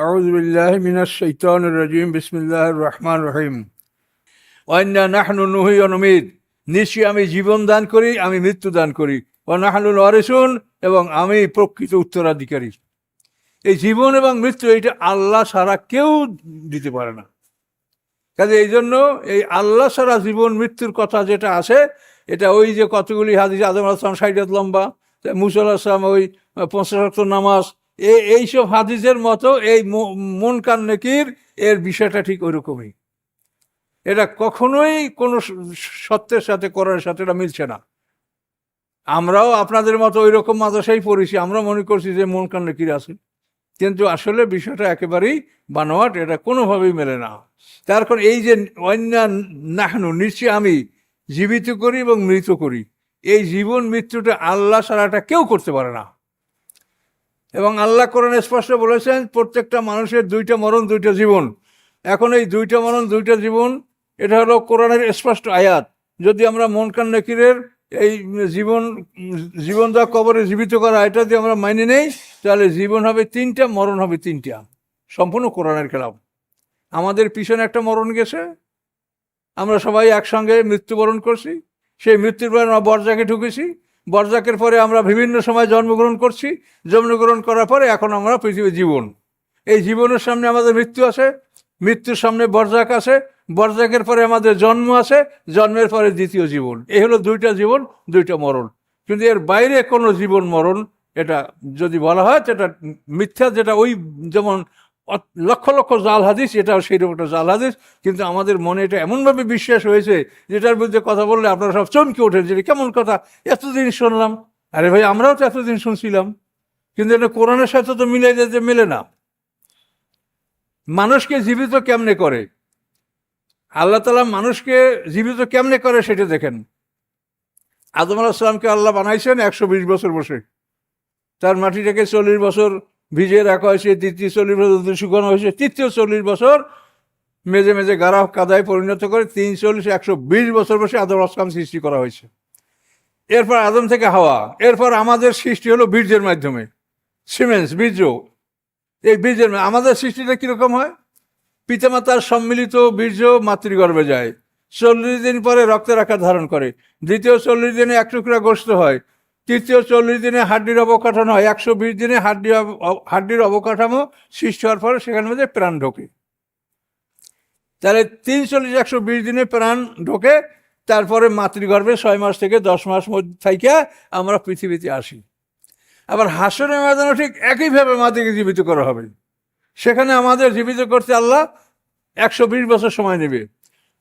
أعوذ بالله من الشيطان الرجيم بسم الله الرحمن الرحيم ওয়ান্না নাহনু নুহি অনুমিদ নিশ্চয়ই আমি জীবন দান করি আমি মৃত্যু দান করি ও নাহনু নরেশুন এবং আমি প্রকৃত উত্তরাধিকারী এই জীবন এবং মৃত্যু এইটা আল্লাহ ছাড়া কেউ দিতে পারে না কাজে এই জন্য এই আল্লাহ ছাড়া জীবন মৃত্যুর কথা যেটা আছে এটা ওই যে কতগুলি হাদিস আদম আসলাম সাইডাত লম্বা মুসল আসলাম ওই পঞ্চাশ অক্ট নামাজ এই এইসব হাদিসের মতো এই মন কান নেকির এর বিষয়টা ঠিক ওইরকমই। এটা কখনোই কোনো সত্যের সাথে করার সাথে এটা মিলছে না। আমরাও আপনাদের মতো ওই রকম মাদ্রাসাই পড়েছি, আমরা মনে করছি যে মন কান নেকির আছে। কিন্তু আসলে বিষয়টা একেবারেই বানোয়াট, এটা কোনোভাবেই মেলে না। তার কারণ এই যে অন্য নাহনু, নিশ্চয়ই আমি জীবিত করি এবং মৃত করি। এই জীবন মৃত্যুটা আল্লাহ ছাড়াটা কেউ করতে পারে না। এবং আল্লাহ কোরআন স্পষ্ট বলেছেন, প্রত্যেকটা মানুষের দুইটা মরণ, দুইটা জীবন। এখন এই দুইটা মরণ, দুইটা জীবন, এটা হলো কোরআনের স্পষ্ট আয়াত। যদি আমরা মন কান নকিরের এই জীবন জীবন দা কবরে জীবিত করা এটা যদি আমরা মাইনে নেই, তাহলে জীবন হবে তিনটা, মরণ হবে তিনটা। সম্পূর্ণ কোরআনের খেলাফ আমাদের পিছনে একটা মরণ গেছে। আমরা সবাই একসঙ্গে মৃত্যুবরণ করছি। সেই মৃত্যুর পরে আমরা বরজাকে ঢুকেছি। বরজাকের পরে আমরা বিভিন্ন সময় জন্মগ্রহণ করছি। জন্মগ্রহণ করার পরে এখন আমরা পৃথিবীর জীবন। এই জীবনের সামনে আমাদের মৃত্যু আছে মৃত্যুর সামনে বরজাক আছে বরজাকের পরে আমাদের জন্ম আছে জন্মের পরে দ্বিতীয় জীবন। এই হলো দুইটা জীবন, দুইটা মরণ। কিন্তু এর বাইরে কোনো জীবন মরণ, এটা যদি বলা হয়, সেটা মিথ্যা, যেটা ওই যেমন লক্ষ লক্ষ জাল হাদিস, এটাও সেইরকম একটা জাল হাদিস, কিন্তু আমাদের মনে এটা এমনভাবে বিশ্বাস হয়েছে, যেটার বিরুদ্ধে কথা বললে আপনারা সব চমকে ওঠেন, যে কেমন কথা, এতদিন শুনলাম, আরে ভাই, আমরাও তো এতদিন শুনছিলাম, কিন্তু এটা কোরআনের সাথে তো মিলে যেতে মেলে না। মানুষকে জীবিত কেমনে করে? আল্লাহ তালা মানুষকে জীবিত কেমনে করে সেটা দেখেন। আদম আলাহিসামকে আল্লাহ বানাইছেন একশো বিশ বছর বসে, তার মাটিটাকে চল্লিশ বছর ভিজিয়ে রাখা হয়েছে দ্বিতীয় চল্লিশ বছর শুকানো হয়েছে তৃতীয় চল্লিশ বছর মেজে মেজে গাড়া কাদায় পরিণত করে তিন চল্লিশ, একশো বিশ বছর বসে আদম আসলাম সৃষ্টি করা হয়েছে। এরপর আদম থেকে হাওয়া, এরপর আমাদের সৃষ্টি হলো বীর্যের মাধ্যমে। সিমেন্স বীর্য। এই বীর্যের আমাদের সৃষ্টিটা কীরকম হয়? পিতামাতার সম্মিলিত বীর্য মাতৃগর্ভে যায়। চল্লিশ দিন পরে রক্তের আকার ধারণ করে। দ্বিতীয় চল্লিশ দিনে এক টুকরা গোস্ত হয়। তৃতীয় চল্লিশ দিনে হাড্ডির অবকাঠামো হয় একশো বিশ দিনে হাড্ডি হাড্ডির অবকাঠামো সৃষ্টি হওয়ার পরে সেখানে মধ্যে প্রাণ ঢোকে। তাহলে তিন চল্লিশ, একশো বিশ দিনে প্রাণ ঢোকে, তারপরে মাতৃগর্ভে ছয় মাস থেকে দশ মাস মধ্যে থাইকা আমরা পৃথিবীতে আসি। আবার হাসনের ময়দানও ঠিক একইভাবে মাটিকে জীবিত করা হবে। সেখানে আমাদের জীবিত করতে আল্লাহ একশো বিশ বছর সময় নেবে।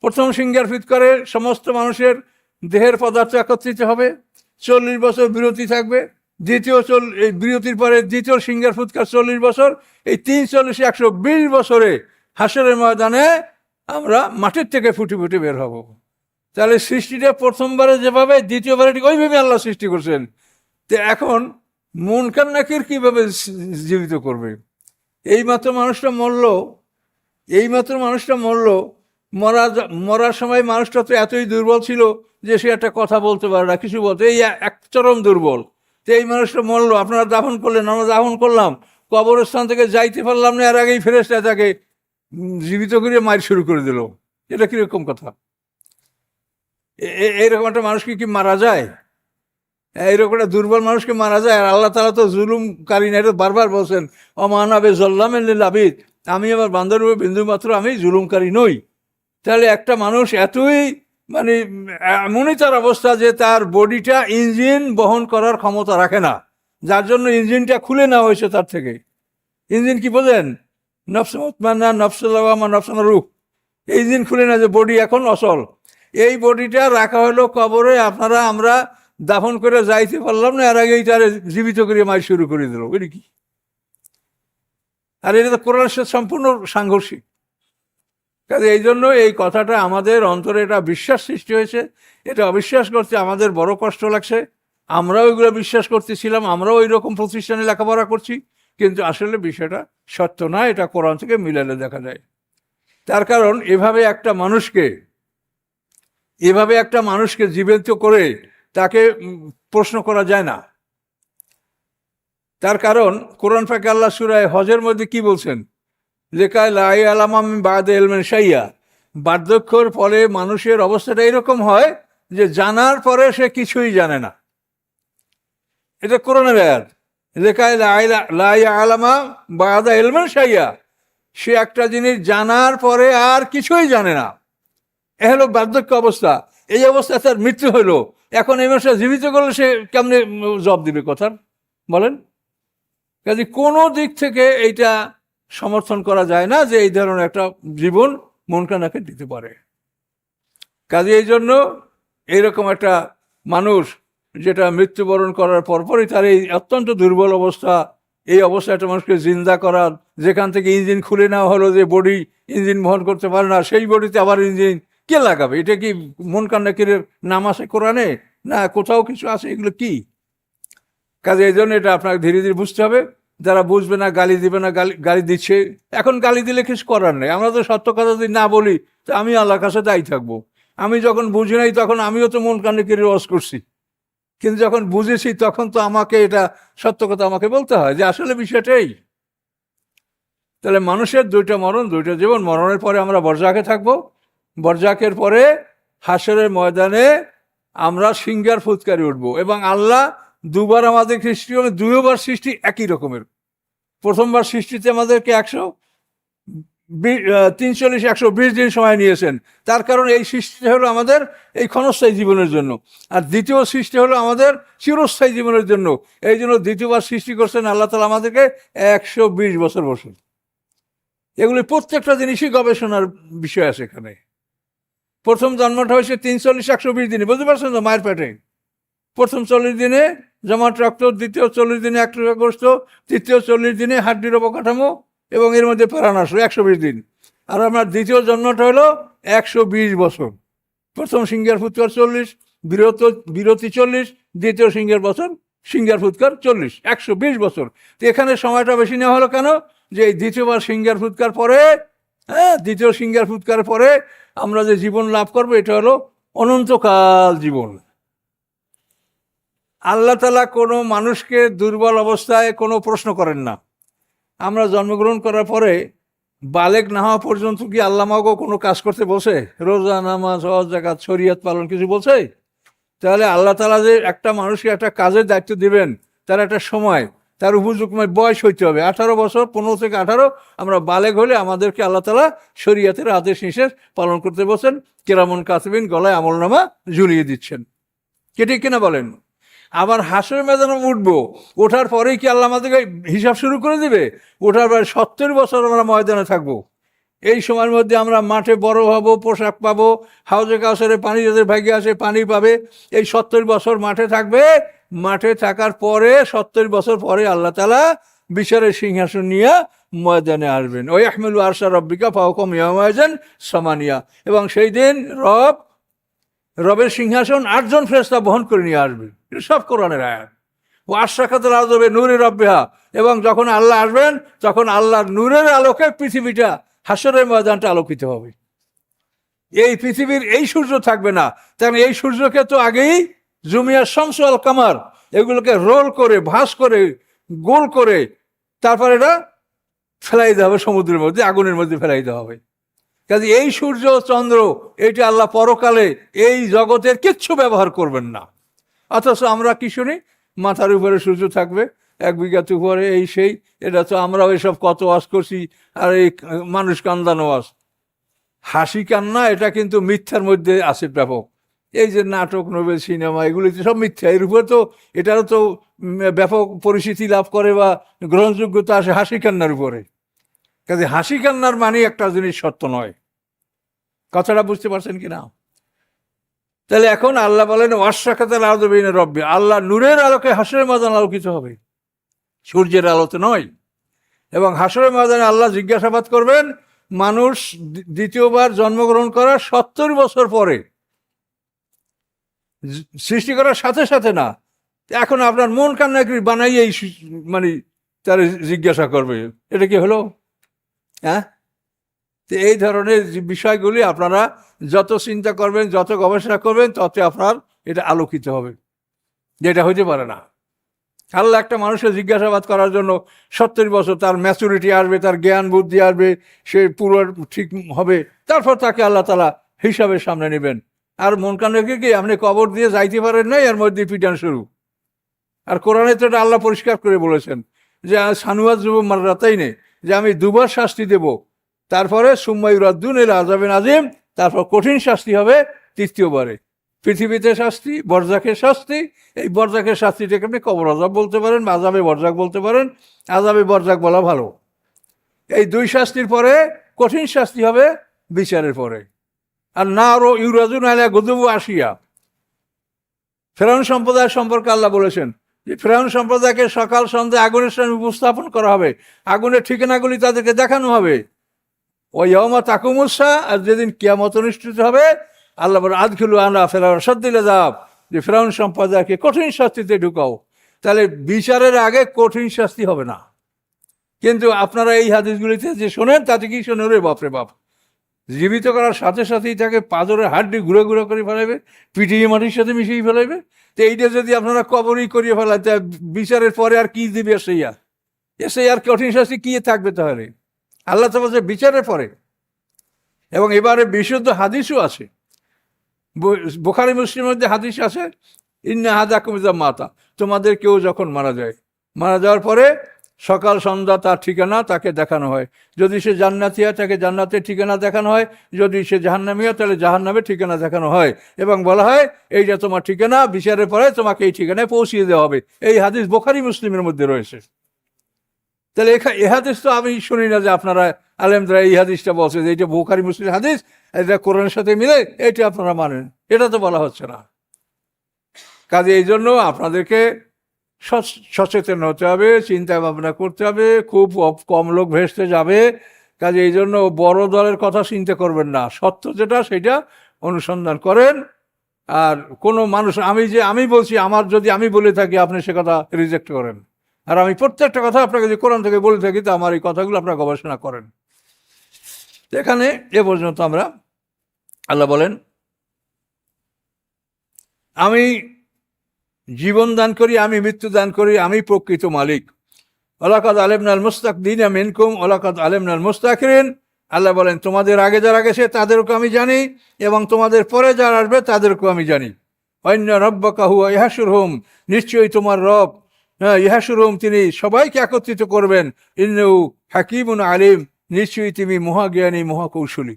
প্রথম সিঙ্গার ফিট করে সমস্ত মানুষের দেহের পদার্থ একত্রিত হবে। চল্লিশ বছর বিরতি থাকবে, দ্বিতীয় চল, এই বিরতির পরে দ্বিতীয় সিঙ্গার ফুৎকার চল্লিশ বছর, এই তিন চল্লিশে একশো বিশ বছরে হাসরের ময়দানে আমরা মাটির থেকে ফুটে ফুটে বের হব। তাহলে সৃষ্টিটা প্রথমবারে যেভাবে, দ্বিতীয়বারে ঠিক ওইভাবে আল্লাহ সৃষ্টি করছেন। তো এখন মন কান্নাকির কীভাবে জীবিত করবে? এইমাত্র মানুষটা মরল, এইমাত্র মানুষটা মরল মরা মরার সময় মানুষটা তো এতই দুর্বল ছিল যে সে একটা কথা বলতে পারে না, কিছু বলতে। এই এক চরম দুর্বল। তো এই মানুষটা মরলো, আপনারা দাফন করলেন, আমরা দাফন করলাম। কবরস্থান থেকে যাইতে পারলাম না, এর আগেই ফেরেস্তা তাকে জীবিত করে মার শুরু করে দিল। এটা কীরকম কথা? এরকম একটা মানুষকে কি মারা যায়? এইরকম একটা দুর্বল মানুষকে মারা যায়, আর আল্লাহ তালা তো জুলুমকারী না, এটা বারবার বলছেন অমানাবে জল্লামেন আবিদ। আমি আমার বান্ধব বিন্দু মাত্র আমি জুলুমকারী নই। তাহলে একটা মানুষ এতই মানে এমনই তার অবস্থা যে তার বডিটা ইঞ্জিন বহন করার ক্ষমতা রাখে না। যার জন্য ইঞ্জিনটা খুলে নেওয়া হয়েছে তার থেকে। ইঞ্জিন কি বোঝেন? নফসমতমানা নফসলামা নফসানা রূপ। এই ইঞ্জিন খুলে না যে বডি এখন অচল এই বডিটা রাখা হলো কবরে, আপনারা, আমরা দাফন করে যাইতে পারলাম না, এর আগেই তার জীবিত করে মার শুরু করে দিল। এটা কি? আর এটা তো কোরআনের সাথে সম্পূর্ণ সাংঘর্ষিক। কাজে এই জন্য এই কথাটা আমাদের অন্তরে এটা বিশ্বাস সৃষ্টি হয়েছে, এটা অবিশ্বাস করতে আমাদের বড় কষ্ট লাগছে। আমরাও এগুলো বিশ্বাস করতেছিলাম, আমরাও ওই রকম প্রতিষ্ঠানে লেখাপড়া করছি, কিন্তু আসলে বিষয়টা সত্য না, এটা কোরআন থেকে মিলালে দেখা যায়। তার কারণ, এভাবে একটা মানুষকে, এভাবে একটা মানুষকে জীবিত করে তাকে প্রশ্ন করা যায় না। তার কারণ, কোরআন ফাঁকে আল্লাহ সুরায় হজের মধ্যে কি বলছেন? লেখায় লাই আলাম আমি বাদ এলমেন সাইয়া বার্ধক্যর ফলে মানুষের অবস্থাটা এরকম হয় যে জানার পরে সে কিছুই জানে না। এটা করোনা ব্যায়াত লেখায় লাই আলামা বাদা এলমেন সাইয়া সে একটা জিনিস জানার পরে আর কিছুই জানে না। এ হলো বার্ধক্য অবস্থা। এই অবস্থায় তার মৃত্যু হলো। এখন এই মানুষটা জীবিত করলে সে কেমনে জব দিবে কথার? বলেন। কাজে কোনো দিক থেকে এইটা সমর্থন করা যায় না যে এই ধরনের একটা জীবন মন কানাকে দিতে পারে। কাজে এই জন্য এইরকম একটা মানুষ যেটা মৃত্যুবরণ করার পরপরই তার এই অত্যন্ত দুর্বল অবস্থা, এই অবস্থা একটা মানুষকে জিন্দা করার যেখান থেকে ইঞ্জিন খুলে নেওয়া হলো যে বডি ইঞ্জিন বহন করতে পারে না, সেই বডিতে আবার ইঞ্জিন কে লাগাবে? এটা কি মন কান্না কিরে নাম আছে কোরআনে? না, কোথাও কিছু আছে? এগুলো কি? কাজে এই জন্য এটা আপনাকে ধীরে ধীরে বুঝতে হবে। যারা বুঝবে না, গালি দিবে না, গালি গালি দিচ্ছে, এখন গালি দিলে কিছু করার নেই। আমরা তো সত্য কথা যদি না বলি, তো আমি আল্লাহর কাছে দায়ী থাকব। আমি যখন বুঝি নাই, তখন আমিও তো মন কান্না কিরে রস করছি। কিন্তু যখন বুঝেছি, তখন তো আমাকে এটা, সত্য কথা আমাকে বলতে হয় যে আসলে বিষয়টাই তাহলে মানুষের দুইটা মরণ, দুইটা জীবন, মরণের পরে আমরা বরজাকে থাকব। বরজাকের পরে হাসরের ময়দানে আমরা সিঙ্গার ফুৎকারি উঠব। এবং আল্লাহ দুবার আমাদের সৃষ্টি হলে দুইবার সৃষ্টি একই রকমের। প্রথমবার সৃষ্টিতে আমাদেরকে একশো তিনচল্লিশ, একশো বিশ দিন সময় নিয়েছেন। তার কারণ এই সৃষ্টি হলো আমাদের এই ক্ষণস্থায়ী জীবনের জন্য। আর দ্বিতীয় সৃষ্টি হলো আমাদের চিরস্থায়ী জীবনের জন্য। এই জন্য দ্বিতীয়বার সৃষ্টি করছেন আল্লাহ তালা আমাদেরকে একশো বিশ বছর বছর এগুলি প্রত্যেকটা জিনিসই গবেষণার বিষয় আছে এখানে। প্রথম জন্মটা হয়েছে তিনচল্লিশ, একশো বিশ দিনে। বুঝতে পারছেন তো মায়ের পেটে? প্রথম চল্লিশ দিনে জমাট রক্ত দ্বিতীয় চল্লিশ দিনে একগ্রস্ত তৃতীয় চল্লিশ দিনে হাড্ডির অবকাঠামো এবং এর মধ্যে প্রাণ আসলো একশো বিশ দিন। আর আমার দ্বিতীয় জন্মটা হলো একশো বিশ বছর। প্রথম সিঙ্গার ফুৎকার চল্লিশ বিরত বিরতি চল্লিশ, দ্বিতীয় সিঙ্গার বছর সিঙ্গার ফুৎকার চল্লিশ, একশো বিশ বছর। তো এখানে সময়টা বেশি নেওয়া হলো কেন? যে এই দ্বিতীয়বার সিঙ্গার ফুৎকার পরে হ্যাঁ দ্বিতীয় সিঙ্গার ফুৎকার পরে আমরা যে জীবন লাভ করব, এটা হলো অনন্তকাল জীবন। আল্লাহ তালা কোনো মানুষকে দুর্বল অবস্থায় কোনো প্রশ্ন করেন না। আমরা জন্মগ্রহণ করার পরে বালেক না হওয়া পর্যন্ত কি আল্লাহ মাগো কোনো কাজ করতে বসে রোজা, নামাজ, হজ জাকাত শরিয়াত পালন কিছু বলছে? তাহলে আল্লাহ তালা যে একটা মানুষকে একটা কাজের দায়িত্ব দিবেন, তার একটা সময়, তার উপযুক্ত বয়স হইতে হবে। আঠারো বছর, পনেরো থেকে আঠারো, আমরা বালেক হলে আমাদেরকে আল্লাহ তালা শরীয়তের আদেশ নিষেধ পালন করতে বসেন কেরামন কাসবিন গলায় আমলনামা ঝুলিয়ে দিচ্ছেন। কেটে কিনা বলেন? আবার হাসের মেদানে উঠবো। ওঠার পরেই কি আল্লাহ আমাদেরকে হিসাব শুরু করে দিবে? ওঠার পরে সত্তর বছর আমরা ময়দানে থাকব। এই সময়ের মধ্যে আমরা মাঠে বড় হব, পোশাক পাবো, হাউজে কাউসারে পানি যাদের ভাগ্যে আসে পানি পাবে। এই সত্তর বছর মাঠে থাকবে। মাঠে থাকার পরে, সত্তর বছর পরে আল্লাহ তালা বিচারের সিংহাসন নিয়ে ময়দানে আসবেন। ওই আহমেল আরশা রব্বিকা ফাহকম ইয়ামায়জান সামানিয়া। এবং সেই দিন রব রবের সিংহাসন আটজন ফেরস্তা বহন করে নিয়ে আসবে। সব কোরআনের আয়াত। ও আশাখাতের আজবে নূরের রব্বেহা। এবং যখন আল্লাহ আসবেন, তখন আল্লাহর নূরের আলোকে পৃথিবীটা, হাসরের ময়দানটা আলোকিত হবে। এই পৃথিবীর এই সূর্য থাকবে না। কারণ এই সূর্যকে তো আগেই জুমিয়া শামস আল কামার, এগুলোকে রোল করে ভাস করে, গোল করে, তারপর এটা ফেলাই দেওয়া হবে সমুদ্রের মধ্যে, আগুনের মধ্যে ফেলাই দেওয়া হবে। কাজে এই সূর্য, চন্দ্র এইটা আল্লাহ পরকালে এই জগতের কিচ্ছু ব্যবহার করবেন না। অথচ আমরা কি শুনি? মাথার উপরে সূর্য থাকবে, এক বিঘাত উপরে এই সেই, এটা তো আমরাও এসব কত ওয়াজ করছি, আর এই মানুষ কান্দানো ওয়াজ। হাসি কান্না, এটা কিন্তু মিথ্যার মধ্যে আছে ব্যাপক। এই যে নাটক, নোবেল, সিনেমা এগুলিতে সব মিথ্যা। এর উপরে তো, এটারও তো ব্যাপক পরিচিতি লাভ করে বা গ্রহণযোগ্যতা আসে হাসি কান্নার উপরে। কাজে হাসি কান্নার মানে একটা জিনিস সত্য নয়। কথাটা বুঝতে পারছেন কি না তাহলে এখন আল্লাহ বলেন ওয়াশাকাতাল আদবিন রব্বে। আল্লাহ নূরের আলোকে হাসরের মাদান আলোকিত হবে। সূর্যের আলোতে নয়। এবং হাসরের মাদানে আল্লাহ জিজ্ঞাসাবাদ করবেন, মানুষ দ্বিতীয়বার জন্মগ্রহণ করার সত্তর বছর পরে সৃষ্টি করার সাথে সাথে না, এখন আপনার মন কান্নাকরি বানাই এই মানে তার জিজ্ঞাসা করবে। এটা কি হলো? হ্যাঁ? তো এই ধরনের বিষয়গুলি আপনারা যত চিন্তা করবেন, যত গবেষণা করবেন, তত আপনার এটা আলোকিত হবে। যেটা হইতে পারে না। আল্লাহ একটা মানুষের জিজ্ঞাসাবাদ করার জন্য সত্তর বছর তার ম্যাচুরিটি আসবে, তার জ্ঞান বুদ্ধি আসবে, সে পুরো ঠিক হবে, তারপর তাকে আল্লাহ তালা হিসাবের সামনে নেবেন। আর মন কান রেখে কি আপনি কবর দিয়ে যাইতে পারেন নাই? এর মধ্যে পিটান শুরু। আর কোরআনে তো এটা আল্লাহ পরিষ্কার করে বলেছেন যে, সানুয়াজ যুব মারাতাই নেই যে আমি দুবার শাস্তি দেব তারপরে সুম্মাই রাদ্দুন এর আজাবেন আজিম তারপর কঠিন শাস্তি হবে তৃতীয়বারে। পৃথিবীতে শাস্তি, বরজাকের শাস্তি, এই বরজাকের শাস্তিটাকে আপনি কবর আজাব বলতে পারেন আজাবে বরজাক বলতে পারেন আজাবে বরজাক বলা ভালো। এই দুই শাস্তির পরে কঠিন শাস্তি হবে বিচারের পরে। আর না আরও ইউরাজুন আলিয়া গদুবু আসিয়া ফেরাউন সম্প্রদায় সম্পর্কে আল্লাহ বলেছেন যে ফেরাউন সম্প্রদায়কে সকাল সন্ধ্যা আগুনের সামনে উপস্থাপন করা হবে। আগুনের ঠিকানাগুলি তাদেরকে দেখানো হবে। ইয়মা তাকুমুসা আর যেদিন কিয়ামত অনুষ্ঠিত হবে, আল্লাহ আদখুলু আনা ফেরাউন সদ্দিলে দাব যে ফেরাউন সম্প্রদায়কে কঠিন শাস্তিতে ঢুকাও, তাহলে বিচারের আগে কঠিন শাস্তি হবে না। কিন্তু আপনারা এই হাদিসগুলিতে যে শোনেন, তাতে কি শোনেন? রে বাপরে বাপ। জীবিত করার সাথে সাথেই তাকে পাথরের হাড্ডি ঘুরে ঘুরে করে ফেলাইবে, পিটিয়ে মাটির সাথে মিশিয়ে ফেলাইবে। তো এইটা যদি আপনারা কবরই করিয়ে ফেলায় তা বিচারের পরে আর কি দিবে এসে আর এসে আর কঠিন শাস্তি কি থাকবে তাহলে? আল্লাহ তো বলছে বিচারের পরে, এবং এবারে বিশুদ্ধ হাদিসও আছে। বোখারি, মুসলিমের মধ্যে হাদিস আছে, ইন্না হাদা কুমিজা মাতা। তোমাদের কেউ যখন মারা যায়, মারা যাওয়ার পরে সকাল সন্ধ্যা তার ঠিকানা তাকে দেখানো হয়। যদি সে জান্নাতি হয়, তাকে জান্নাতের ঠিকানা দেখানো হয়। যদি সে জাহান্নামী হয়, তাহলে জাহান্নামের ঠিকানা দেখানো হয়। এবং বলা হয় এইটা তোমার ঠিকানা, বিচারের পরে তোমাকে এই ঠিকানায় পৌঁছিয়ে দেওয়া হবে। এই হাদিস বোখারি, মুসলিমের মধ্যে রয়েছে। তাহলে এ হাদিস তো আমি শুনি না যে আপনারা আলেমদরা এই হাদিসটা বলছে যে এইটা বোখারি মুসলিম হাদিস, এটা কোরআনের সাথে মিলে এটা আপনারা মানেন। এটা তো বলা হচ্ছে না। কাজে এই জন্য আপনাদেরকে সচ- সচেতন হতে হবে চিন্তা ভাবনা করতে হবে, খুব কম লোক ভেসতে যাবে। কাজে এই জন্য বড় দলের কথা চিন্তা করবেন না। সত্য যেটা, সেটা অনুসন্ধান করেন। আর কোনো মানুষ আমি যে আমি বলছি, আমার যদি আমি বলে থাকি, আপনি সে কথা রিজেক্ট করেন। আর আমি প্রত্যেকটা কথা আপনাকে যদি কোরআন থেকে বলে থাকি, তো আমার এই কথাগুলো আপনারা গবেষণা করেন। এখানে এ পর্যন্ত আমরা, আল্লাহ বলেন, আমি জীবন দান করি, আমি মৃত্যু দান করি, আমি প্রকৃত মালিক। ওলাকাদ আলেমনাল মুস্তাক দিন মিনকুম ওলাকাদ আলেমনাল মুস্তাকিরিন। আল্লাহ বলেন, তোমাদের আগে যারা গেছে তাদেরকে আমি জানি, এবং তোমাদের পরে যারা আসবে, তাদেরকেও আমি জানি। অন্য রব্ব কাহু ইহাসুর হোম নিশ্চয়ই তোমার রব হ্যাঁ ইহাসুর হোম তিনি সবাইকে একত্রিত করবেন। ইন্নু হাকিমুন আলিম নিশ্চয়ই তিনি মহাজ্ঞানী মহাকৌশলী।